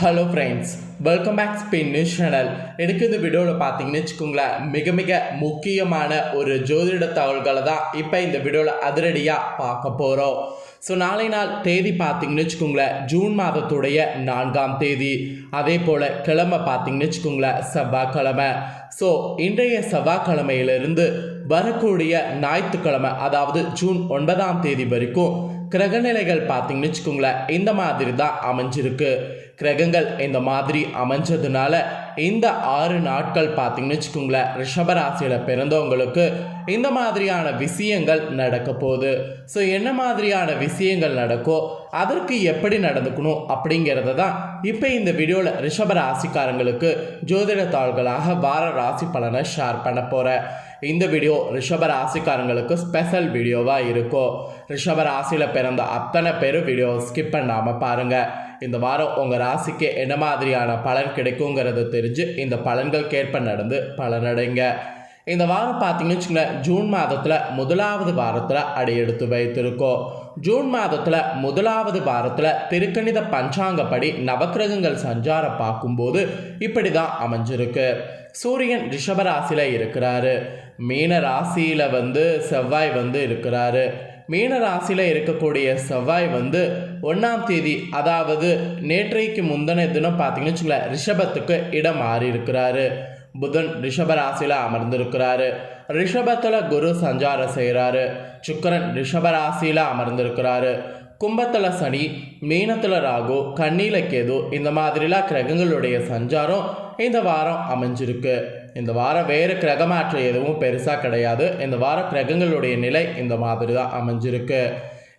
Hello friends welcome back Spain news channel எனக்கு இந்த வீடியோவில் பார்த்தீங்கன்னு வச்சுக்கோங்களேன். மிக மிக முக்கியமான ஒரு ஜோதிட தகவல்களை தான் இப்போ இந்த வீடியோவில் அதிரடியாக பார்க்க போகிறோம் ஸோ நாளை நாள் தேதி பார்த்தீங்கன்னு வச்சுக்கோங்களேன். ஜூன் மாதத்துடைய நான்காம் தேதி. அதே போல் கிழமை பார்த்தீங்கன்னு வச்சுக்கோங்களேன். செவ்வாய்க்கிழமை. ஸோ இன்றைய செவ்வாய்க்கிழமையிலிருந்து வரக்கூடிய ஞாயிற்றுக்கிழமை அதாவது ஜூன் ஒன்பதாம் தேதி வரைக்கும் கிரகநிலைகள் பார்த்தீங்கன்னு வச்சுக்கோங்களேன் இந்த மாதிரி தான் அமைஞ்சிருக்கு. கிரகங்கள் இந்த மாதிரி அமைஞ்சதுனால இந்த ஆறு நாட்கள் பார்த்தீங்கன்னு வச்சுக்கோங்களேன் ரிஷபராசியில் பிறந்தவங்களுக்கு இந்த மாதிரியான விஷயங்கள் நடக்க போகுது. ஸோ என்ன மாதிரியான விஷயங்கள் நடக்கோ அதற்கு எப்படி நடந்துக்கணும் அப்படிங்கிறத தான் இப்போ இந்த வீடியோவில் ரிஷப ராசிக்காரங்களுக்கு ஜோதிட தாள்களாக வார ராசி பலனை ஷேர் பண்ண போகிறேன் இந்த வீடியோ ரிஷப ராசிக்காரங்களுக்கு ஸ்பெஷல் வீடியோவாக இருக்கும் ரிஷப ராசியில் பிறந்த அத்தனை பேரும் வீடியோ ஸ்கிப் பண்ணாமல் பாருங்கள் இந்த வாரம் உங்கள் ராசிக்கு என்ன மாதிரியான பலன் கிடைக்குங்கிறத தெரிஞ்சு இந்த பலன்கள் நடந்து பலனடைங்க. இந்த வாரம் பார்த்தீங்கன்னு வச்சுங்களேன் ஜூன் மாதத்தில் முதலாவது வாரத்தில் அடியெடுத்து வைத்திருக்கோம். ஜூன் மாதத்தில் முதலாவது வாரத்தில் திருக்கணித பஞ்சாங்கப்படி நவக்கிரகங்கள் சஞ்சாரம் பார்க்கும்போது இப்படி தான் அமைஞ்சிருக்கு. சூரியன் ரிஷபராசியில் இருக்கிறாரு. மீன ராசியில் வந்து செவ்வாய் வந்து இருக்கிறாரு. மீன ராசியில் இருக்கக்கூடிய செவ்வாய் வந்து ஒன்றாம் தேதி அதாவது நேற்றைக்கு முந்தின தினம் பார்த்தீங்கன்னு வச்சுங்களேன் ரிஷபத்துக்கு இடம் மாறி இருக்கிறாரு புதன் ரிஷப ராசியில் அமர்ந்திருக்கிறாரு. ரிஷபத்தில் குரு சஞ்சாரம் செய்கிறாரு சுக்கரன் ரிஷப ராசியில் அமர்ந்திருக்கிறாரு. கும்பத்தில் சனி மீனத்தில் ராகு கண்ணியில் கேது இந்த மாதிரிலாம் கிரகங்களுடைய சஞ்சாரம் இந்த வாரம் அமைஞ்சிருக்கு. இந்த வாரம் வேறு கிரகமாற்றம் எதுவும் பெருசாக கிடையாது. இந்த வாரம் கிரகங்களுடைய நிலை இந்த மாதிரி தான் அமைஞ்சிருக்கு.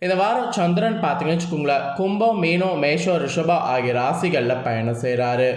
இந்த வாரம் சந்திரன் பார்த்தீங்கன்னு வச்சுக்கோங்களேன் கும்பம் மீனம் மேஷம் ரிஷபம் ஆகிய ராசிகளில் பயணம் செய்கிறாரு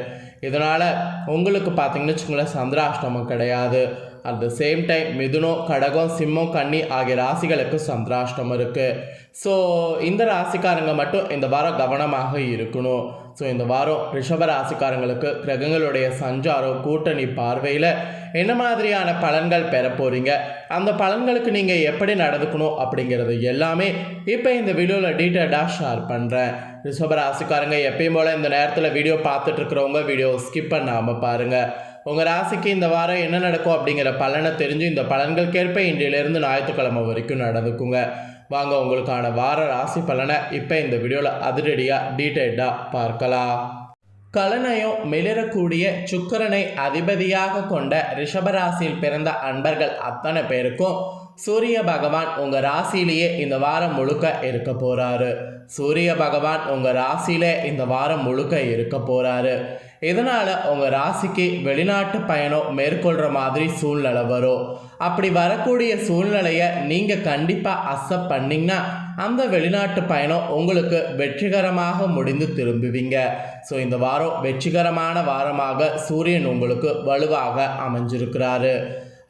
இதனால் உங்களுக்கு பார்த்தீங்கன்னு வச்சுக்கோங்களேன் சந்திராஷ்டமம் கிடையாது. அட் த சேம் டைம் மிதுனம் கடகம் சிம்மம் கன்னி ஆகிய ராசிகளுக்கு சந்திராஷ்டம் இருக்குது ஸோ இந்த ராசிக்காரங்க மட்டும் இந்த வாரம் கவனமாக இருக்கணும். ஸோ இந்த வாரம் ரிஷப ராசிக்காரங்களுக்கு கிரகங்களுடைய சஞ்சாரம் கூட்டணி பார்வையில் என்ன மாதிரியான பலன்கள் பெற போகிறீங்க அந்த பலன்களுக்கு நீங்கள் எப்படி நடந்துக்கணும் அப்படிங்கிறது எல்லாமே இப்போ இந்த வீடியோவில் டீட்டெயிலாக ஷேர் பண்ணுறேன் ரிஷப ராசிக்காரங்க எப்பயும் போல் இந்த நேரத்தில் வீடியோ பார்த்துட்ருக்குறவங்க வீடியோ ஸ்கிப் பண்ணாமல் பாருங்கள் உங்கள் ராசிக்கு இந்த வாரம் என்ன நடக்கும் அப்படிங்கிற பலனை தெரிஞ்சு இந்த பலன்களுக்கேற்ப இன்றையிலேருந்து ஞாயிற்றுக்கிழமை வரைக்கும் நடந்துக்குங்க. வாங்க உங்களுக்கான வார ராசி பலனை இப்போ இந்த வீடியோவில் அதிரடியாக டீட்டெயில்டாக பார்க்கலாம். கலனையும் மிளிரக்கூடிய சுக்கரனை அதிபதியாக கொண்ட ரிஷபராசியில் பிறந்த அன்பர்கள் அத்தனை பேருக்கும் சூரிய பகவான் உங்கள் ராசியிலேயே இந்த வாரம் முழுக்க இருக்க போகிறாரு சூரிய பகவான் உங்கள் ராசியிலே இந்த வாரம் முழுக்க இருக்க போகிறாரு இதனால் உங்கள் ராசிக்கு வெளிநாட்டு பயணம் மேற்கொள்கிற மாதிரி சூழ்நிலை வரும்? அப்படி வரக்கூடிய சூழ்நிலையை நீங்கள் கண்டிப்பாக அக்செப்ட் பண்ணிங்கன்னா அந்த வெளிநாட்டு பயணம் உங்களுக்கு வெற்றிகரமாக முடிந்து திரும்புவீங்க. ஸோ இந்த வாரம் வெற்றிகரமான வாரமாக சூரியன் உங்களுக்கு வலுவாக அமைஞ்சிருக்கிறாரு.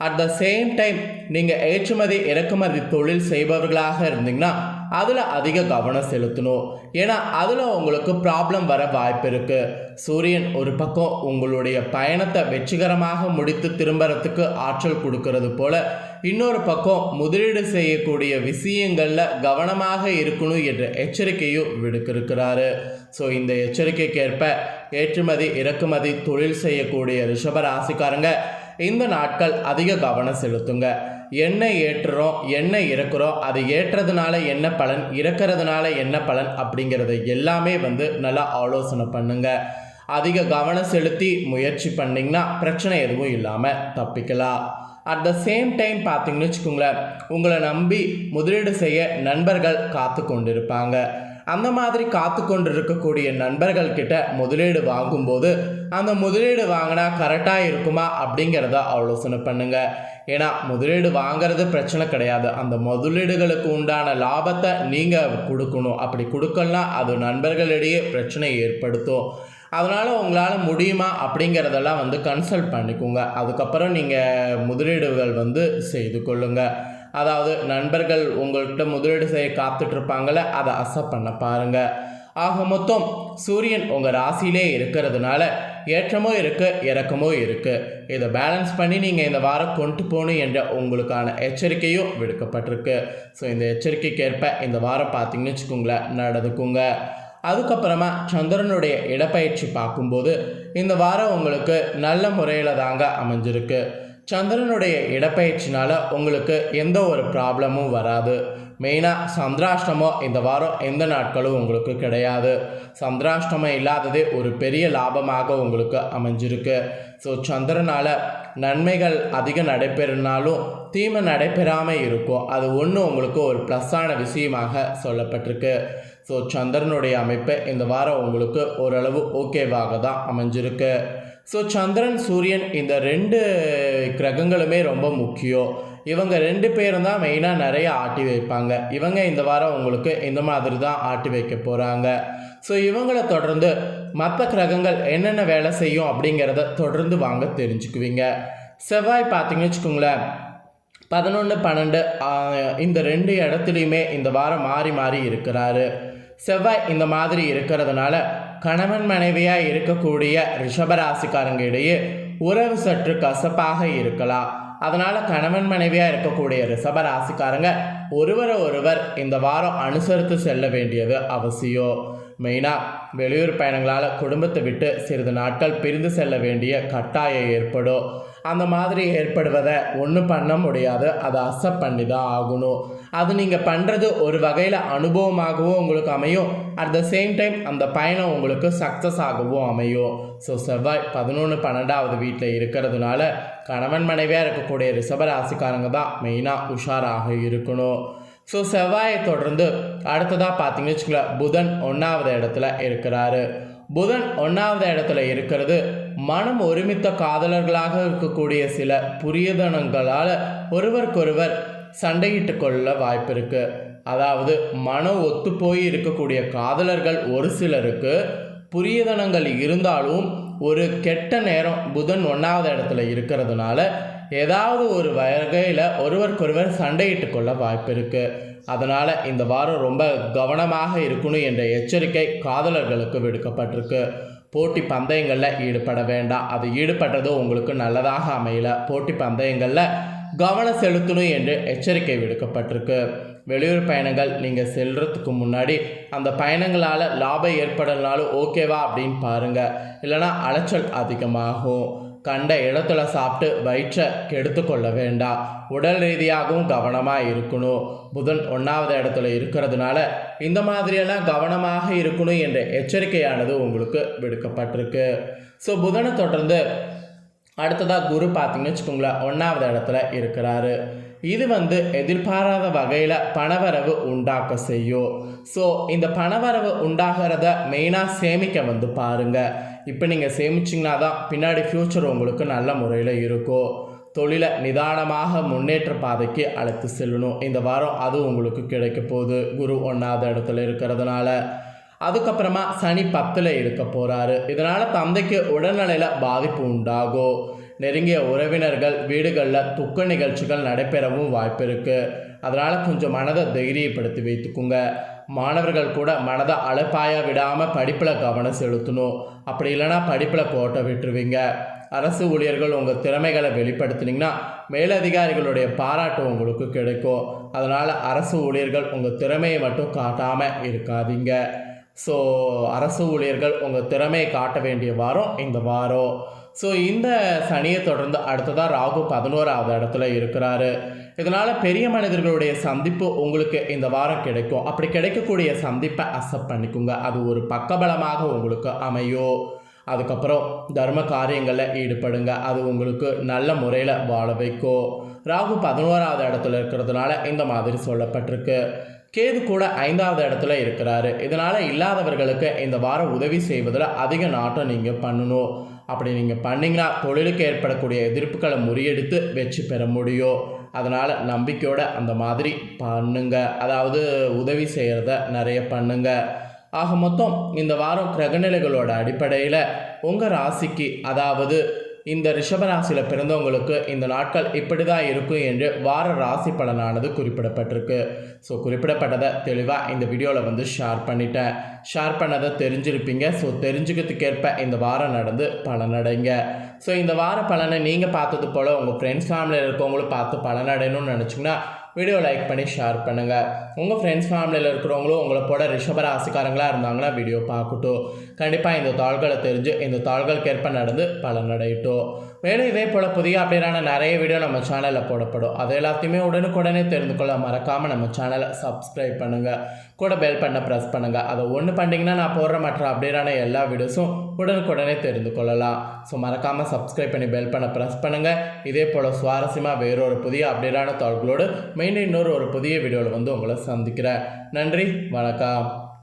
அட் த சேம் டைம் நீங்கள் ஏற்றுமதி இறக்குமதி தொழில் செய்பவர்களாக இருந்தீங்கன்னா அதில் அதிக கவனம் செலுத்தணும். ஏன்னா அதில் உங்களுக்கு ப்ராப்ளம் வர வாய்ப்பு இருக்குது சூரியன் ஒரு பக்கம் உங்களுடைய பயணத்தை வெற்றிகரமாக முடித்து திரும்புறதுக்கு ஆற்றல் கொடுக்கறது போல இன்னொரு பக்கம் முதலீடு செய்யக்கூடிய விஷயங்களில் கவனமாக இருக்கணும் என்ற எச்சரிக்கையும் விடுக்கிருக்கிறாரு ஸோ இந்த எச்சரிக்கைக்கேற்ப ஏற்றுமதி இறக்குமதி தொழில் செய்யக்கூடிய ரிஷப ராசிக்காரங்க இந்த நாட்கள் அதிக கவனம் செலுத்துங்க. எண்ணெய் ஏற்றுறோம் எண்ணெய் இறக்குறோம் அது ஏற்றதுனால என்ன பலன் இறக்கிறதுனால என்ன பலன் அப்படிங்கிறது எல்லாமே வந்து நல்லா ஆலோசனை பண்ணுங்க. அதிக கவனம் செலுத்தி முயற்சி பண்ணிங்கன்னா பிரச்சனை எதுவும் இல்லாமல் தப்பிக்கலாம். அட் த சேம் டைம் பார்த்தீங்கன்னு வச்சுக்கோங்களேன் உங்களை நம்பி முதலீடு செய்ய நண்பர்கள் காத்து கொண்டிருப்பாங்க அந்த மாதிரி காத்து கொண்டு இருக்கக்கூடிய நண்பர்கள் கிட்ட முதலீடு வாங்கும்போது அந்த முதலீடு வாங்கினா கரெக்டாக இருக்குமா அப்படிங்கிறத ஆலோசனை பண்ணுங்க. ஏன்னா முதலீடு வாங்குறது பிரச்சனை கிடையாது. அந்த முதலீடுகளுக்கு உண்டான லாபத்தை நீங்கள் கொடுக்கணும். அப்படி கொடுக்கலாம் அது நண்பர்களிடையே பிரச்சனை ஏற்படுத்தும். அதனால் உங்களால் முடியுமா அப்படிங்கிறதெல்லாம் வந்து கன்சல்ட் பண்ணிக்கோங்க. அதுக்கப்புறம் நீங்கள் முதலீடுகள் வந்து செய்து கொள்ளுங்கள் அதாவது நண்பர்கள் உங்கள்கிட்ட முதலீடு செய்ய காத்துட்ருப்பாங்கள அதை அசப் பண்ண பாருங்கள் ஆக மொத்தம் சூரியன் உங்கள் ராசியிலே இருக்கிறதுனால ஏற்றமோ இருக்குது இறக்கமோ இருக்குது இதை பேலன்ஸ் பண்ணி நீங்கள் இந்த வாரம் கொண்டு போகணும் என்ற உங்களுக்கான எச்சரிக்கையும் விடுக்கப்பட்டிருக்கு. ஸோ இந்த எச்சரிக்கைக்கேற்ப இந்த வாரம் பார்த்தீங்கன்னு வச்சுக்கோங்களேன் நடந்துக்குங்க. அதுக்கப்புறமா சந்திரனுடைய இடப்பயிற்சி பார்க்கும்போது இந்த வாரம் உங்களுக்கு நல்ல முறையில் தாங்க அமைஞ்சிருக்கு. சந்திரனுடைய இடப்பயிற்சினால் உங்களுக்கு எந்த ஒரு ப்ராப்ளமும் வராது. மெயினாக சந்திராஷ்டமம் இந்த வாரம் எந்த நாட்களும் உங்களுக்கு கிடையாது. சந்திராஷ்டமம் இல்லாததே ஒரு பெரிய லாபமாக உங்களுக்கு அமைஞ்சிருக்கு. ஸோ சந்திரனால் நன்மைகள் அதிகம் நடைபெறினாலும் தீமை நடைபெறாமல் இருக்கும். அது ஒன்று உங்களுக்கு ஒரு ப்ளஸ்ஸான விஷயமாக சொல்லப்பட்டிருக்கு. ஸோ சந்திரனுடைய அமைப்பு இந்த வாரம் உங்களுக்கு ஓரளவு ஓகேவாக தான் அமைஞ்சிருக்கு. ஸோ சந்திரன் சூரியன் இந்த ரெண்டு கிரகங்களுமே ரொம்ப முக்கியம். இவங்க ரெண்டு பேரும் தான் மெயினாக நிறைய ஆட்டி வைப்பாங்க. இவங்க இந்த வாரம் உங்களுக்கு இந்த மாதிரி தான் ஆட்டி வைக்க போகிறாங்க ஸோ இவங்களை தொடர்ந்து மற்ற கிரகங்கள் என்னென்ன வேலை செய்யும் அப்படிங்கிறத தொடர்ந்து வாங்க தெரிஞ்சுக்குவீங்க. செவ்வாய் பார்த்தீங்கன்னு வச்சுக்கோங்களேன் பதினொன்று பன்னெண்டு இந்த ரெண்டு இடத்துலையுமே இந்த வாரம் மாறி மாறி இருக்கிறாரு. செவ்வாய் இந்த மாதிரி இருக்கிறதுனால கணவன் மனைவியாக இருக்கக்கூடிய ரிஷபராசிக்காரங்க இடையே உறவு சற்று கசப்பாக இருக்கலாம். அதனால் கணவன் மனைவியாக இருக்கக்கூடிய ரிஷபராசிக்காரங்க ஒருவரை ஒருவர் இந்த வாரம் அனுசரித்து செல்ல வேண்டியது அவசியம். மெயினாக வெளியூர் பயணங்களால் குடும்பத்தை விட்டு சிறிது நாட்கள் பிரிந்து செல்ல வேண்டிய கட்டாயம் ஏற்படும். அந்த மாதிரி ஏற்படுவதை ஒன்றும் பண்ண முடியாது. அதை அக்செப்ட் பண்ணி தான் ஆகணும். அது நீங்கள் பண்ணுறது ஒரு வகையில் அனுபவமாகவும் உங்களுக்கு அமையும். அட் த சேம் டைம் அந்த பயணம் உங்களுக்கு சக்ஸஸ் ஆகவும் அமையும். ஸோ செவ்வாய் பதினொன்று பன்னெண்டாவது வீட்டில் இருக்கிறதுனால கணவன் மனைவியாக இருக்கக்கூடிய ரிஷபராசிக்காரங்க தான் மெயினாக உஷாராக இருக்கணும். ஸோ செவ்வாயை தொடர்ந்து அடுத்ததாக பார்த்தீங்கன்னு வச்சுக்கோங்களேன் புதன் ஒன்றாவது இடத்துல இருக்கிறாரு. புதன் ஒன்றாவது இடத்துல இருக்கிறது மனம் ஒருமித்த காதலர்களாக இருக்கக்கூடிய சில புரியதனங்களால் ஒருவருக்கொருவர் சண்டையிட்டு கொள்ள வாய்ப்பு இருக்குது அதாவது மனம் ஒத்து போய் இருக்கக்கூடிய காதலர்கள் ஒரு சிலருக்கு புரியதனங்கள் இருந்தாலும் ஒரு கெட்ட நேரம் புதன் ஒன்றாவது இடத்துல இருக்கிறதுனால ஏதாவது ஒரு வகையில் ஒருவருக்கொருவர் சண்டையிட்டு கொள்ள வாய்ப்பு இருக்குது அதனால் இந்த வாரம் ரொம்ப கவனமாக இருக்கணும் என்ற எச்சரிக்கை காதலர்களுக்கு விடுக்கப்பட்டிருக்கு. போட்டி பந்தயங்களில் ஈடுபட வேண்டாம். அது ஈடுபடுறது உங்களுக்கு நல்லதாக அமையல. போட்டி பந்தயங்களில் கவனம் செலுத்தணும் என்று எச்சரிக்கை விடுக்கப்பட்டிருக்கு. வெளியூர் பயணங்கள் நீங்கள் செல்றதுக்கு முன்னாடி அந்த பயணங்களால் லாபம் ஏற்படலனாலும் ஓகேவா அப்படின்னு பாருங்கள் இல்லைனா அலைச்சல் அதிகமாகும். கண்ட இடத்துல சாப்பிட்டு வயிற்றை கெடுத்து கொள்ள வேண்டாம் உடல் ரீதியாகவும் கவனமாக இருக்கணும். புதன் ஒன்றாவது இடத்துல இருக்கிறதுனால இந்த மாதிரியெல்லாம் கவனமாக இருக்கணும் என்ற எச்சரிக்கையானது உங்களுக்கு விடுக்கப்பட்டிருக்கு. ஸோ புதனை தொடர்ந்து அடுத்ததாக குரு பார்த்தீங்கன்னு வச்சுக்கோங்களேன் ஒன்றாவது இடத்துல இருக்கிறாரு. இது வந்து எதிர்பாராத வகையில் பணவரவு உண்டாக்க செய்யும். ஸோ இந்த பணவரவு உண்டாகிறத மெயினாக சேமிக்க வந்து பாருங்கள் இப்போ நீங்கள் சேமிச்சிங்கன்னா தான் பின்னாடி ஃப்யூச்சர் உங்களுக்கு நல்ல முறையில் இருக்கும். தொழிலை நிதானமாக முன்னேற்ற பாதைக்கு அழைத்து செல்லணும். இந்த வாரம் அது உங்களுக்கு கிடைக்க போகுது. குரு ஒன்றாவது இடத்துல இருக்கிறதுனால. அதுக்கப்புறமா சனி பத்தில் இருக்க போகிறாரு இதனால் தந்தைக்கு உடல்நிலையில் பாதிப்பு உண்டாகும். நெருங்கிய உறவினர்கள் வீடுகளில் துக்க நிகழ்ச்சிகள் நடைபெறவும் வாய்ப்பு இருக்குது அதனால் கொஞ்சம் மனதை தைரியப்படுத்தி வைத்துக்குங்க. மாணவர்கள் கூட மனதை அழைப்பாய விடாமல் படிப்பில் கவனம் செலுத்தணும். அப்படி இல்லைனா படிப்பில் கோட்டை விட்டுருவீங்க. அரசு ஊழியர்கள் உங்கள் திறமைகளை வெளிப்படுத்தினீங்கன்னா மேலதிகாரிகளுடைய பாராட்டு உங்களுக்கு கிடைக்கும். அதனால் அரசு ஊழியர்கள் உங்கள் திறமையை மட்டும் காட்டாமல் இருக்காதீங்க. ஸோ அரசு ஊழியர்கள் உங்கள் திறமையை காட்ட வேண்டிய வாரம் இந்த வாரம். ஸோ இந்த சனியை தொடர்ந்து அடுத்ததாக ராகு பதினோராவது இடத்துல இருக்கிறாரு. இதனால் பெரிய மனிதர்களுடைய சந்திப்பு உங்களுக்கு இந்த வாரம் கிடைக்கும். அப்படி கிடைக்கக்கூடிய சந்திப்பை அக்செப்ட் பண்ணிக்கோங்க. அது ஒரு பக்கபலமாக உங்களுக்கு அமையும் அதுக்கப்புறம் தர்ம காரியங்களில் ஈடுபடுங்க. அது உங்களுக்கு நல்ல முறையில் வாழ வைக்கும். ராகு பதினோராவது இடத்துல இருக்கிறதுனால இந்த மாதிரி சொல்லப்பட்டிருக்கு. கேது கூட ஐந்தாவது இடத்துல இருக்கிறாரு. இதனால் இல்லாதவர்களுக்கு இந்த வாரம் உதவி செய்வதில் அதிக நாட்டம் நீங்கள் பண்ணணும். அப்படி நீங்கள் பண்ணிங்கன்னா தொழிலுக்கு ஏற்படக்கூடிய எதிர்ப்புகளை முறியடித்து வெற்றி பெற முடியும். அதனால் நம்பிக்கையோட அந்த மாதிரி பண்ணுங்க. அதாவது உதவி செய்கிறத நிறைய பண்ணுங்க. ஆக மொத்தம் இந்த வாரம் கிரகநிலைகளோட அடிப்படையில் உங்கள் ராசிக்கு அதாவது இந்த ரிஷபராசியில் பிறந்தவங்களுக்கு இந்த நாட்கள் இப்படி தான் இருக்கும் என்று வார ராசி பலனானது குறிப்பிடப்பட்டிருக்கு. ஸோ குறிப்பிடப்பட்டதை தெளிவாக இந்த வீடியோவில் வந்து ஷேர் பண்ணிட்டேன். ஷேர் பண்ணதை தெரிஞ்சிருப்பீங்க. ஸோ தெரிஞ்சுக்கிறதுக்கேற்ப இந்த வாரம் நடந்து பலனடைங்க. ஸோ இந்த வார பலனை நீங்கள் பார்த்தது போல் உங்கள் ஃப்ரெண்ட்ஸ் ஃபேமிலியில் இருக்கவங்களும் பார்த்து பலனடையணும்னு நினச்சிங்கன்னா வீடியோ லைக் பண்ணி ஷேர் பண்ணுங்கள் உங்கள் ஃப்ரெண்ட்ஸ் ஃபேமிலியில் இருக்கிறவங்களும் உங்களை போட ரிஷப ராசிக்காரங்களாக இருந்தாங்கன்னா வீடியோ பார்க்கட்டும். கண்டிப்பாக இந்த தாள்களை தெரிஞ்சு இந்த தாள்களுக்கு ஏற்ப நடந்து பலனடையட்டும். மேலும் இதே போல் புதிய அப்டேட்டான நிறைய வீடியோ நம்ம சேனலில் போடப்படும். அது எல்லாத்தையுமே உடனுக்குடனே தெரிந்து கொள்ள மறக்காமல் நம்ம சேனலை சப்ஸ்கிரைப் பண்ணுங்கள் கூட பெல் பண்ண ப்ரெஸ் பண்ணுங்கள் அதை ஒன்று பண்ணிங்கன்னா நான் போடுற மற்ற அப்டேட்டான எல்லா வீடியோஸும் உடனுக்குடனே தெரிந்து கொள்ளலாம். ஸோ மறக்காமல் சப்ஸ்கிரைப் பண்ணி பெல் பண்ண ப்ரெஸ் பண்ணுங்கள் இதே போல் சுவாரஸ்யமாக வேறொரு புதிய அப்டேட்டான தொடர்களோடு மெயின் இன்னொரு ஒரு புதிய வீடியோவில் வந்து உங்களை சந்திக்கிறேன். நன்றி வணக்கம்.